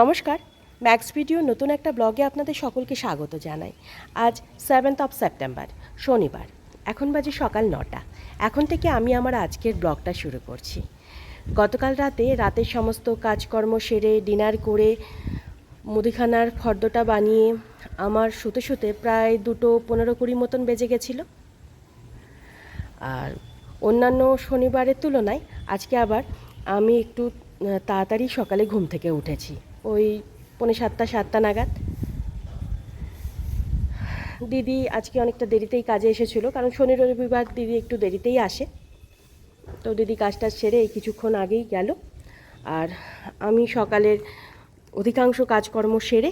নমস্কার। Max video নতুন একটা ব্লগে আপনাদের সকলকে স্বাগত জানাই। আজ সেভেন্থ অফ সেপ্টেম্বর শনিবার। এখন বাজে সকাল নটা। এখন থেকে আমি আমার আজকের ব্লগটা শুরু করছি। গতকাল রাতে রাতের সমস্ত কাজকর্ম সেরে, ডিনার করে, মুদিখানার ফর্দটা বানিয়ে আমার শুতে শুতে প্রায় দুটো পনেরো কুড়ি মতন বেজে গেছিল। আর অন্যান্য শনিবারের তুলনায় আজকে আবার আমি একটু তাড়াতাড়ি সকালে ঘুম থেকে উঠেছি। ওই পৌনে সাতটা সাতটা নাগাদ। দিদি আজকে অনেকটা দেরিতেই কাজে এসেছিল, কারণ শনি রবিবার দিদি একটু দেরিতেই আসে। তো দিদি কাজটা সেরে এই কিছুক্ষণ আগেই গেল। আর আমি সকালের অধিকাংশ কাজকর্ম সেরে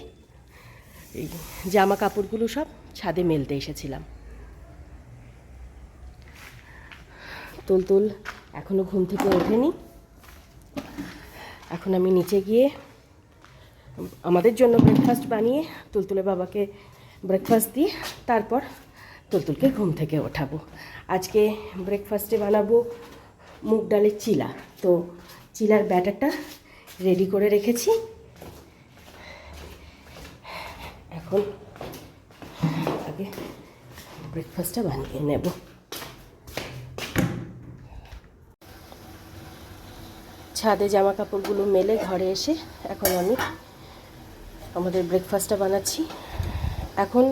এই জামা কাপড়গুলো সব ছাদে মেলতে এসেছিলাম। তুলতুল এখনও ঘুম থেকে ওঠেনি। এখন আমি নিচে গিয়ে আমাদের জন্য ব্রেকফাস্ট বানিয়ে তুলতুলে বাবাকে ব্রেকফাস্ট দিয়ে তারপর তুলতুলকে ঘুম থেকে ওঠাবো। আজকে ব্রেকফাস্টে বানাবো মুগ ডালের চিলা। তো চিলার ব্যাটারটা রেডি করে রেখেছি। এখন আগে ব্রেকফাস্টটা বানিয়ে নেব। ছাদে জামা কাপড়গুলো মেলে ঘরে এসে এখন আমি আমাদের ব্রেকফাস্টটা বানাচ্ছি। এখন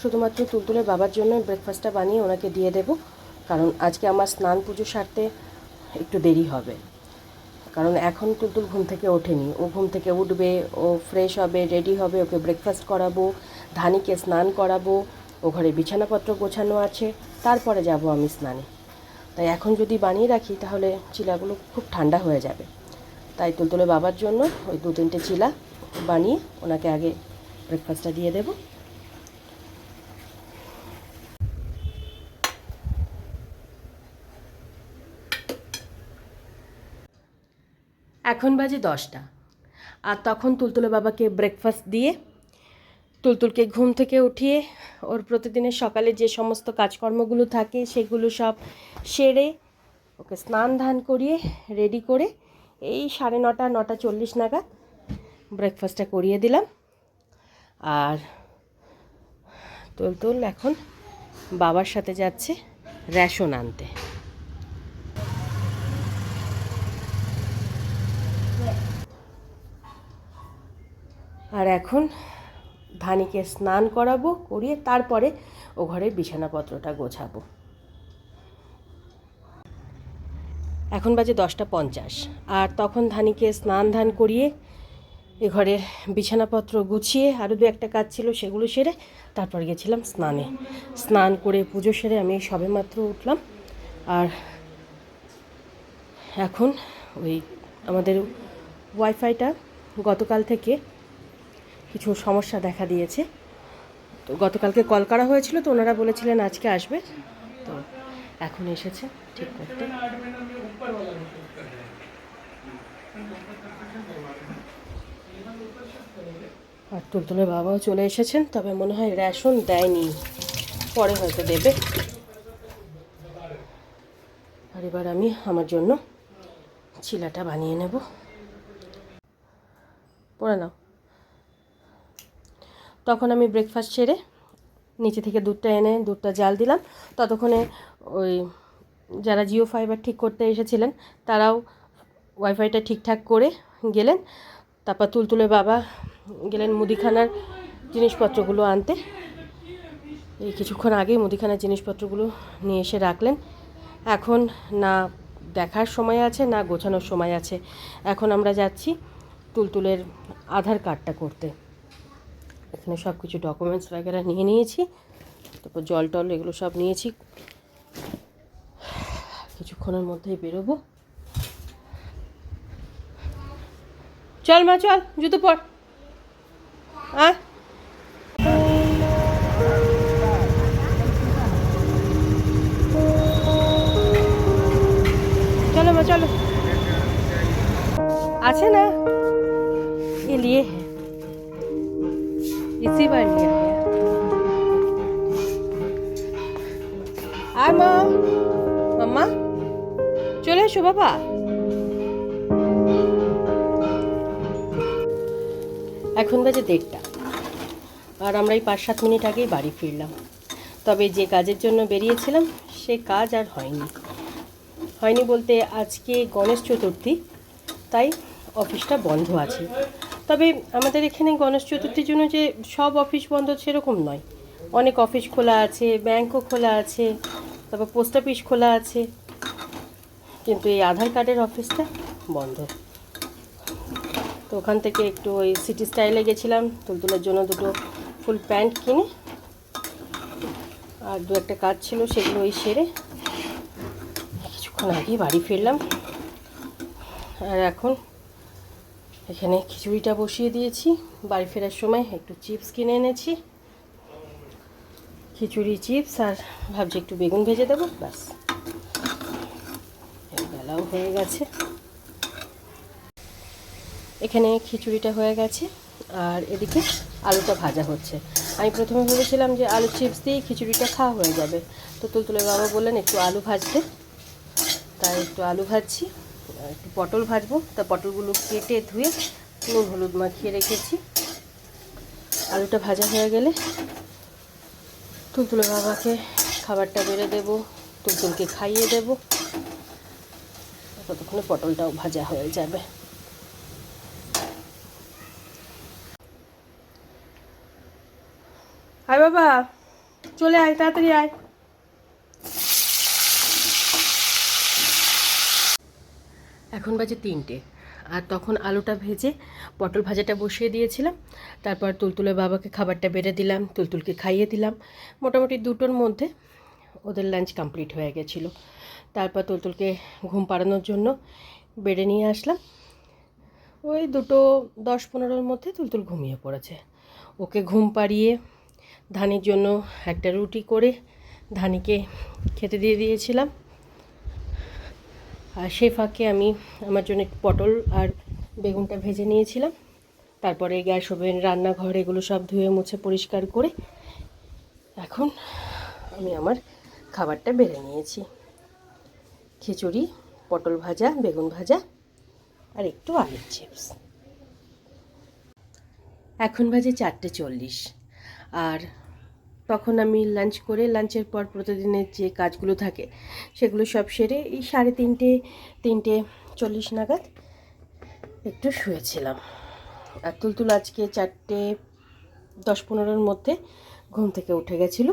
শুধুমাত্র তুলতুলে বাবার জন্য ব্রেকফাস্টটা বানিয়ে ওনাকে দিয়ে দেব, কারণ আজকে আমার স্নান পুজো সারতে একটু দেরি হবে। কারণ এখন তুলতুল ঘুম থেকে ওঠেনি। ও ঘুম থেকে উঠবে, ও ফ্রেশ হবে রেডি হবে, ওকে ব্রেকফাস্ট করাবো, ধানিকে স্নান করাবো, ও ঘরে বিছানাপত্র গোছানো আছে, তারপরে যাব আমি স্নানে। তাই এখন যদি বানিয়ে রাখি, তাহলে চিলাগুলো খুব ঠান্ডা হয়ে যাবে। তাই তুলতুলে বাবার জন্য ওই দু তিনটে চিলা বানিয়ে ওনাকে আগে ব্রেকফাস্টটা দিয়ে দেব। এখন বাজে দশটা। আর তখন তুলতুলে বাবাকে ব্রেকফাস্ট দিয়ে, তুলতুলকে ঘুম থেকে উঠিয়ে ওর প্রতিদিনের সকালে যে সমস্ত কাজকর্মগুলো থাকে সেগুলো সব সেরে ওকে স্নান ধান করিয়ে রেডি করে এই সাড়ে নটা নটা চল্লিশ নাগাদ ব্রেকফাস্টটা করিয়ে দিলাম। আর তুলতুল এখন বাবার সাথে যাচ্ছে রেশন আনতে। আর এখন ধানিকে স্নান করাবো, করিয়ে তারপরে ও ঘরের বিছানাপত্রটা গোছাবো। এখন বাজে দশটা পঞ্চাশ। আর তখন ধানিকে স্নান ধান করিয়ে এ ঘরের বিছানাপত্র গুছিয়ে আরও দু একটা কাজ ছিল সেগুলো সেরে তারপর গেছিলাম স্নানে। স্নান করে পুজো সেরে আমি এই সবেমাত্র উঠলাম। আর এখন ওই আমাদের ওয়াইফাইটা গতকাল থেকে কিছু সমস্যা দেখা দিয়েছে। তো গতকালকে কল করা হয়েছিল তো ওনারা বলেছিলেন আজকে আসবে। তো এখন এসেছে ঠিক করতে। আর তুলতুলের বাবাও চলে এসেছেন, তবে মনে হয় রেশন দেয়নি। পরে হয়তো দেবে। আর এবার আমি আমার জন্য চিলাটা বানিয়ে নেব। পড়ে নাও। তখন আমি ব্রেকফাস্ট সেরে নিচে থেকে দুধটা এনে, দুধটা জাল দিলাম। ততক্ষণে ওই যারা জিও ফাইবার ঠিক করতে এসেছিলেন, তারাও ওয়াইফাইটা ঠিকঠাক করে গেলেন। তারপর তুলতুলে বাবা গেলেন মুদিখানার জিনিসপত্রগুলো আনতে। এই কিছুক্ষণ আগেই মুদিখানার জিনিসপত্রগুলো নিয়ে এসে রাখলেন। এখন না দেখার সময় আছে, না গোছানোর সময় আছে। এখন আমরা যাচ্ছি তুলতুলের আধার কার্ডটা করতে। এখানে সব কিছু ডকুমেন্টস বাগেরা নিয়ে নিয়েছি, তারপর জল টল এগুলো সব নিয়েছি। কিছুক্ষণের মধ্যেই বেরোবো। চল মা, চল, জুতো পড় আয় চলো মা চলো আছে না ये लिए है इसी बार लिया गया আর মা মাম্মা চলে এসো বাবা এখন বাজে দেড়টা আর আমরা এই পাঁচ সাত মিনিট আগেই বাড়ি ফিরলাম। তবে যে কাজের জন্য বেরিয়েছিলাম, সে কাজ আর হয়নি। হয়নি বলতে আজকে গণেশ চতুর্থী, তাই অফিসটা বন্ধ আছে। তবে আমাদের এখানে গণেশ চতুর্থীর জন্য যে সব অফিস বন্ধ সেরকম নয়। অনেক অফিস খোলা আছে, ব্যাংকও খোলা আছে, তারপর পোস্ট অফিস খোলা আছে। কিন্তু এই আধার কার্ডের অফিসটা বন্ধ। তো ওখান থেকে একটু ওই সিটি স্টাইলে গেছিলাম, তুলতুলের জন্য দুটো ফুল প্যান্ট কিনে। আর দু একটা কাজ ছিল সেগুলো ওই সেরে কিছুক্ষণ আগেই বাড়ি ফিরলাম। আর এখন এখানে খিচুড়িটা বসিয়ে দিয়েছি। বাড়ি ফেরার সময় একটু চিপস কিনে এনেছি। খিচুড়ি, চিপস আর ভাবছি একটু বেগুন ভেজে দেবো, ব্যাস। বেলাও হয়ে গেছে। এখানে খিচুড়িটা হয়ে গেছে। আর এদিকে আলুটা ভাজা হচ্ছে। আমি প্রথমে ভেবেছিলাম যে আলু চিপস দিয়ে খিচুড়িটা খাওয়া হয়ে যাবে। তো তুলতুলে বাবা বললেন, একটু আলু ভাজতে। তাই একটু আলু ভাজছি, একটু পটল ভাজবো। তা পটলগুলো কেটে ধুয়ে নুন হলুদ মাখিয়ে রেখেছি। আলুটা ভাজা হয়ে গেলে তুলতুলে বাবাকে খাবারটা বেড়ে দেবো, তুলতুলকে খাইয়ে দেবো। ততক্ষণে পটলটাও ভাজা হয়ে যাবে আয় বাবা চলে আয়, তাড়াতাড়ি আয়। এখন বাজে তিনটে, আর তখন আলুটা ভেজে পটল ভাজাটা বসিয়ে দিয়েছিলাম। তারপর তুলতুলের বাবাকে খাবারটা বেড়ে দিলাম, তুলতুলকে খাইয়ে দিলাম। মোটামুটি দুটোর মধ্যে ওদের লাঞ্চ কমপ্লিট হয়ে গেছিল। তারপর তুলতুলকে ঘুম পাড়ানোর জন্য বেড়ে নিয়ে আসলাম। ওই দুটো দশ পনেরোর মধ্যে তুলতুল ঘুমিয়ে পড়েছে। ওকে ঘুম পাড়িয়ে ধানির জন্য একটা রুটি করে ধানিকে খেতে দিয়ে দিয়েছিলাম। আর সেই ফাঁকে আমি আমার জন্য একটু পটল আর বেগুনটা ভেজে নিয়েছিলাম। তারপরে গ্যাস ওভেন, রান্নাঘর এগুলো সব ধুয়ে মুছে পরিষ্কার করে এখন আমি আমার খাবারটা বেড়ে নিয়েছি। খিচুড়ি, পটল ভাজা, বেগুন ভাজা আর একটু আলুর চিপস। এখন বাজে চারটে চল্লিশ। আর তখন আমি লাঞ্চ করে লাঞ্চের পর প্রতিদিনের যে কাজগুলো থাকে, সেগুলো সব সেরে এই সাড়ে তিনটে তিনটে চল্লিশ নাগাদ একটু শুয়েছিলাম। আর তুলতুল আজকে চারটে দশ পনেরোর মধ্যে ঘুম থেকে উঠে গেছিল।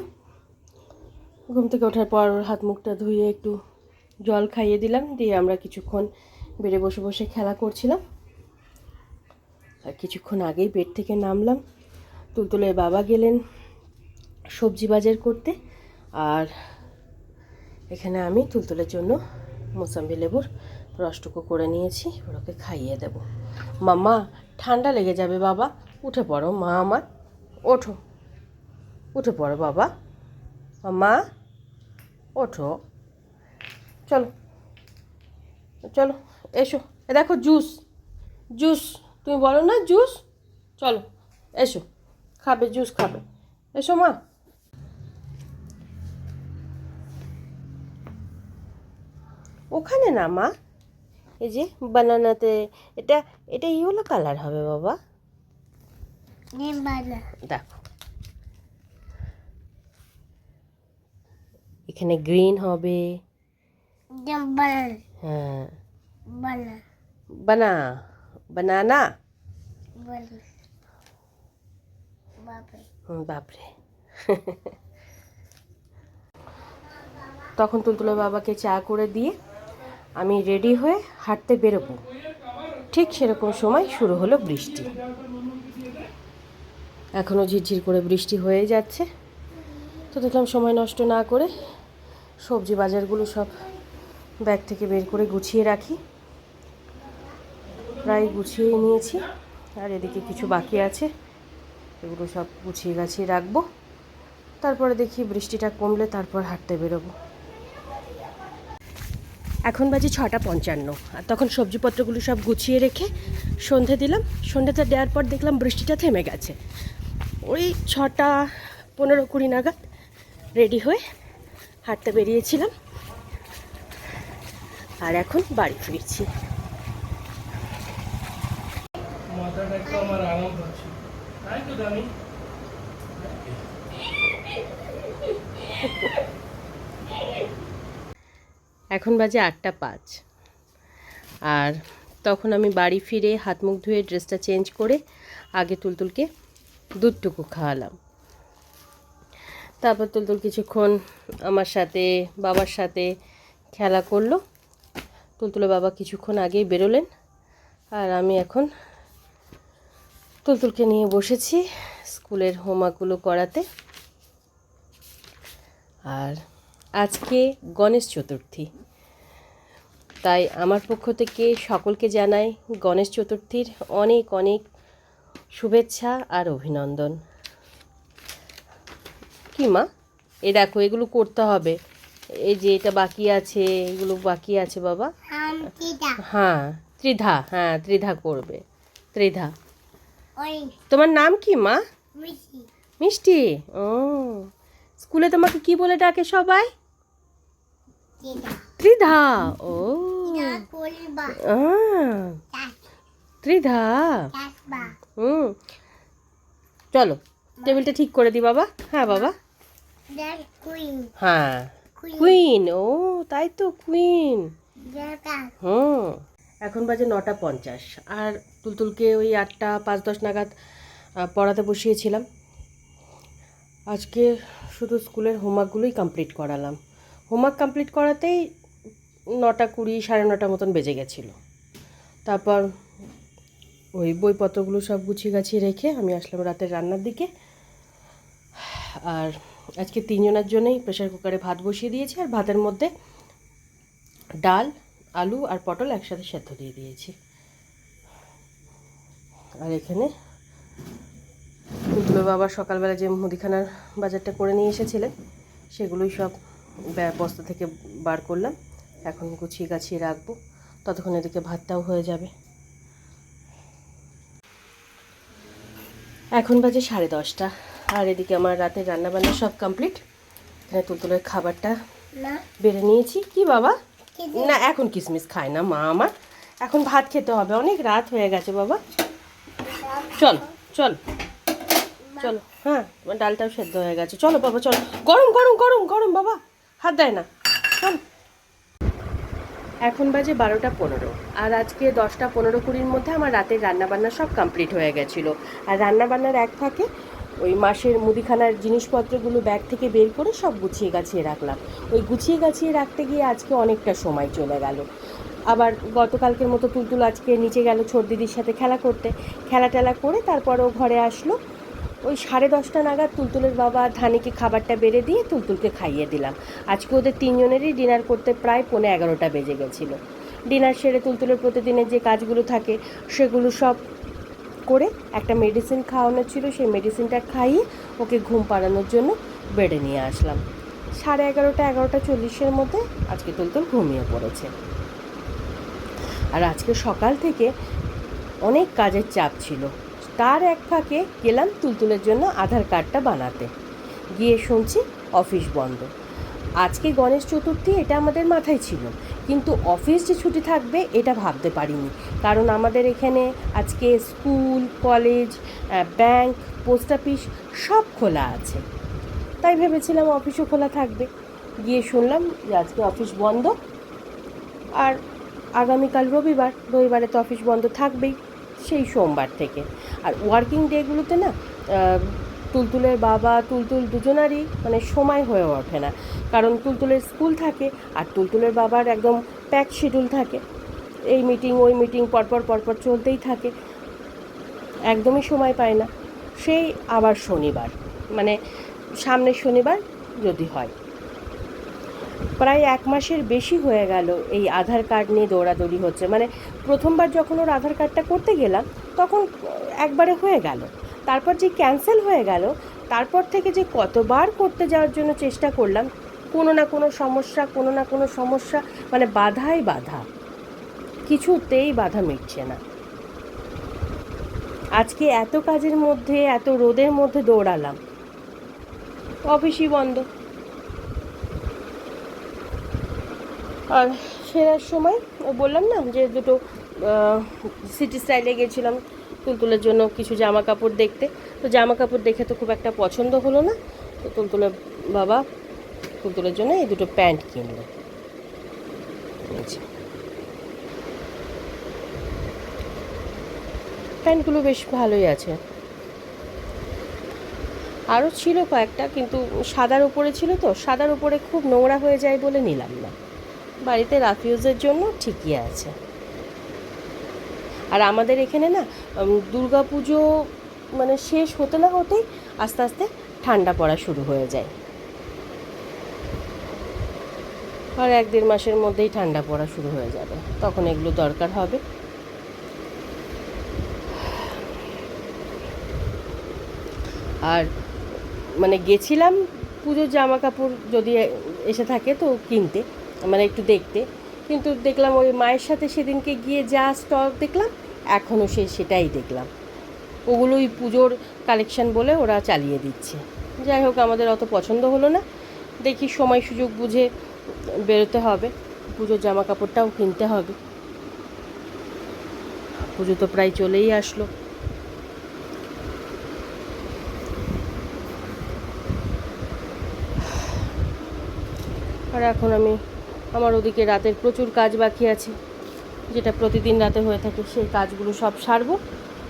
ঘুম থেকে ওঠার পর হাত মুখটা ধুয়ে একটু জল খাইয়ে দিলাম, দিয়ে আমরা কিছুক্ষণ বেড়ে বসে বসে খেলা করছিলাম। আর কিছুক্ষণ আগেই বেড থেকে নামলাম। তুলতুলের বাবা গেলেন সবজি বাজার করতে। আর এখানে আমি তুলতুলের জন্য মোসাম্বি লেবুর রসটুকু করে নিয়েছি ওকে খাইয়ে দেব। মামা ঠান্ডা লেগে যাবে বাবা। উঠে পড়ো, মা আমার। ওঠো। উঠে পড়ো বাবা। মা ওঠো। চলো। চলো, এসো। এ দেখো জুস। জুস। তুমি বলো না জুস? চলো, এসো। খাবে, জুস খাবে। এসো মা। ওখানে না মা? এই যে বানানাতে এটা এটা ইয়েলো কালার হবে বাবা। দেখো। এখানে গ্রিন হবে। হ্যাঁ। বানা বানানা? বাপরে। তখন তুলতুলা বাবাকে চা করে দিয়ে আমি রেডি হয়ে হাঁটতে বেরোবো। ঠিক সেরকম সময় শুরু হলো বৃষ্টি। এখনও ঝিরঝির করে বৃষ্টি হয়ে যাচ্ছে। তো দেখলাম সময় নষ্ট না করে সবজি বাজারগুলো সব ব্যাগ থেকে বের করে গুছিয়ে রাখি। প্রায় গুছিয়ে নিয়েছি। আর এদিকে কিছু বাকি আছে, এগুলো সব গুছিয়ে গাছিয়ে রাখব। তারপরে দেখি বৃষ্টিটা কমলে তারপর হাঁটতে বেরোবো। এখন বাজে ছটা পঞ্চান্ন। আর তখন সবজিপত্রগুলো সব গুছিয়ে রেখে সন্ধে দিলাম। সন্ধ্যেটা দেওয়ার পর দেখলাম বৃষ্টিটা থেমে গেছে। ওই ছটা পনেরো কুড়ি নাগাদ রেডি হয়ে হাঁটতে বেরিয়েছিলাম। আর এখন বাড়ি ফিরছি আমার আরাম পাচ্ছে তাই তো দামি এখন বাজে আটটা পাঁচ। আর তখন আমি বাড়ি ফিরে হাত মুখ ধুয়ে ড্রেসটা চেঞ্জ করে আগে তুলতুলকে দুধটুকু খাওয়ালাম। তারপর তুলতুল কিছুক্ষণ আমার সাথে, বাবার সাথে খেলা করল। তুলতুলে বাবা কিছুক্ষণ আগেই বেরোলেন। আর আমি এখন তুলতুলকে নিয়ে বসেছি স্কুলের হোমওয়ার্কগুলো করাতে। আর আজকে গণেশ চতুর্থী। তাই আমার পক্ষ থেকে সকলকে জানাই গণেশ চতুর্থীর অনেক অনেক শুভেচ্ছা আর অভিনন্দন। কি মা? এ দেখো এগুলো করতে হবে। এই যে এটা বাকি আছে এগুলো বাকি আছে বাবা? হ্যাঁ ত্রিধা হ্যাঁ ত্রিধা করবে। ত্রিধা। তোমার নাম কি মা? মিষ্টি? ও স্কুলে তোমাকে কি বলে ডাকে সবাই? ত্রিধা। ও। ত্রিধা হুম। চলো টেবিলটা ঠিক করে দি বাবা। হ্যাঁ বাবা। হ্যাঁ। কুইন কুইন ও তাই তো কুইন হুম। এখন বাজে নটা পঞ্চাশ। আর তুলতুলকে ওই আটটা পাঁচ দশ নাগাদ পড়াতে বসিয়েছিলাম। আজকে শুধু স্কুলের হোমওয়ার্কগুলোই কমপ্লিট করালাম। হোমওয়ার্ক কমপ্লিট করাতেই নটা কুড়ি, সাড়ে নটা মতন বেজে গেছিল। তারপর ওই বইপত্রগুলো সব গুছিয়ে গাছিয়ে রেখে আমি আসলাম রাতের রান্নার দিকে। আর আজকে তিনজনের জন্যই প্রেশার কুকারে ভাত বসিয়ে দিয়েছি আর ভাতের মধ্যে ডাল, আলু আর পটল একসাথে সেদ্ধ দিয়ে দিয়েছি। আর এখানে বাবা সকালবেলা যে মুদিখানার বাজারটা করে নিয়ে এসেছিলেন, সেগুলোই সব বস্তা থেকে বার করলাম। এখন গুছিয়ে গাছিয়ে রাখব। ততক্ষণ এদিকে ভাতটাও হয়ে যাবে। এখন বাজে সাড়ে দশটা। আর এদিকে আমার রাতের রান্নাবান্না সব কমপ্লিট এখানে তুলতুলের খাবারটা বেড়ে নিয়েছি। কি বাবা? না এখন কিসমিস খায় না মা আমার। এখন ভাত খেতে হবে। অনেক রাত হয়ে গেছে বাবা। চল চল চলো। হ্যাঁ তোমার ডালটাও সেদ্ধ হয়ে গেছে। চলো বাবা চলো। গরম গরম গরম গরম বাবা। হাত দেয় না। এখন বাজে বারোটা পনেরো আর আজকে দশটা পনেরো কুড়ির মধ্যে আমার রাতের রান্নাবান্না সব কমপ্লিট হয়ে গেছিল। আর রান্নাবান্নার এক ফাঁকে ওই মাসের মুদিখানার জিনিসপত্রগুলো ব্যাগ থেকে বের করে সব গুছিয়ে গাছিয়ে রাখলাম। ওই গুছিয়ে গাছিয়ে রাখতে গিয়ে আজকে অনেকটা সময় চলে গেল। আবার গতকালকের মতো তুলতুল আজকে নিচে গেল ছোট দিদির সাথে খেলা করতে। খেলা টেলা করে তারপর ও ঘরে আসলো। ওই সাড়ে দশটা নাগাদ তুলতুলের বাবা ধানিকে খাবারটা বেড়ে দিয়ে তুলতুলকে খাইয়ে দিলাম। আজকে ওদের তিনজনেরই ডিনার করতে প্রায় পৌনে এগারোটা বেজে গেছিল। ডিনার সেরে তুলতুলের প্রতিদিনের যে কাজগুলো থাকে, সেগুলো সব করে একটা মেডিসিন খাওয়ানো ছিল। সেই মেডিসিনটা খাইয়ে ওকে ঘুম পাড়ানোর জন্য বেডে নিয়ে আসলাম। সাড়ে এগারোটা এগারোটা চল্লিশের মধ্যে আজকে তুলতুল ঘুমিয়ে পড়েছে। আর আজকে সকাল থেকে অনেক কাজের চাপ ছিল। তার এক ফাঁকে গেলাম তুলতুলের জন্য আধার কার্ডটা বানাতে। গিয়ে শুনছি অফিস বন্ধ। আজকে গণেশ চতুর্থী, এটা আমাদের মাথায় ছিল। কিন্তু অফিস যে ছুটি থাকবে, এটা ভাবতে পারিনি। কারণ আমাদের এখানে আজকে school, college bank, post office সব খোলা আছে। তাই ভেবেছিলাম অফিসও খোলা থাকবে। গিয়ে শুনলাম যে আজকে অফিস বন্ধ। আর আগামীকাল রবিবার, রবিবারে তো অফিস বন্ধ থাকবেই। সেই সোমবার থেকে। আর ওয়ার্কিং ডেগুলোতে না তুলতুলের বাবা, তুলতুল দুজনারই মানে সময় হয়ে ওঠে না। কারণ তুলতুলের স্কুল থাকে আর তুলতুলের বাবার একদম প্যাক শিডিউল থাকে। এই মিটিং ওই মিটিং পরপর পরপর চলতেই থাকে। একদমই সময় পায় না। সেই আবার শনিবার। মানে সামনের শনিবার যদি হয়। প্রায় এক মাসের বেশি হয়ে গেল এই আধার কার্ড নিয়ে দৌড়াদৌড়ি হচ্ছে। মানে প্রথমবার যখন ওর আধার কার্ডটা করতে গেলাম, তখন একবারে হয়ে গেল। তারপর যে ক্যান্সেল হয়ে গেল, তারপর থেকে যে কতবার করতে যাওয়ার জন্য চেষ্টা করলাম, কোনো না কোনো সমস্যা, কোনো না কোনো সমস্যা মানে বাধাই বাধা। কিছুতেই বাধা মিটছে না। আজকে এত কাজের মধ্যে, এত রোদের মধ্যে দৌড়ালাম। অফিসই বন্ধ। আর ফেরার সময় ও বললাম না যে দুটো সিটি স্টাইলে গেছিলাম তুলতুলের জন্য কিছু জামা কাপড় দেখতে। তো জামা কাপড় দেখে তো খুব একটা পছন্দ হলো না। তো তুলতুলের বাবা তুলতুলের জন্য এই দুটো প্যান্ট কিনলো। প্যান্টগুলো বেশ ভালোই আছে। আরও ছিল কয়েকটা, কিন্তু সাদার উপরে ছিল তো, সাদার উপরে খুব নোংরা হয়ে যায় বলে নিলাম না। বাড়িতে রাফিউজের জন্য ঠিকই আছে। আর আমাদের এখানে না দুর্গা পুজো মানে শেষ হতে না হতেই আস্তে আস্তে ঠান্ডা পড়া শুরু হয়ে যায়। আর এক দেড় মাসের মধ্যেই ঠান্ডা পড়া শুরু হয়ে যাবে। তখন এগুলো দরকার হবে। আর মানে গেছিলাম পুজোর জামা কাপড় যদি এসে থাকে তো কিনতে। মানে একটু দেখতে। কিন্তু দেখলাম ওই মায়ের সাথে সেদিনকে গিয়ে যা স্টক দেখলাম, এখনও সে সেটাই দেখলাম। ওগুলোই পুজোর কালেকশন বলে ওরা চালিয়ে দিচ্ছে। যাই হোক, আমাদের অত পছন্দ হলো না। দেখি সময় সুযোগ বুঝে বেরোতে হবে। পুজোর জামা কাপড়টাও কিনতে হবে। পুজো তো প্রায় চলেই আসলো। আর এখন আমি আমার ওদিকে রাতের প্রচুর কাজ বাকি আছে। যেটা প্রতিদিন রাতে হয়ে থাকে, সেই কাজগুলো সব সারবো।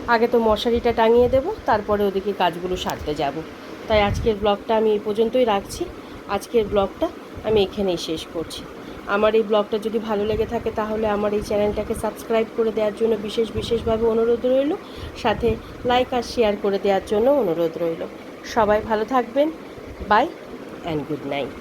আগে তো মশারিটা টাঙিয়ে দেব, তারপরে ওদিকে কাজগুলো সারতে যাব। তাই আজকের ব্লগটা আমি এই পর্যন্তই রাখছি। আজকের ব্লগটা আমি এখানেই শেষ করছি। আমার এই ব্লগটা যদি ভালো লেগে থাকে, তাহলে আমার এই চ্যানেলটাকে সাবস্ক্রাইব করে দেওয়ার জন্য বিশেষ বিশেষভাবে অনুরোধ রইল। সাথে লাইক আর শেয়ার করে দেওয়ার জন্য অনুরোধ রইল। সবাই ভালো থাকবেন। By and good night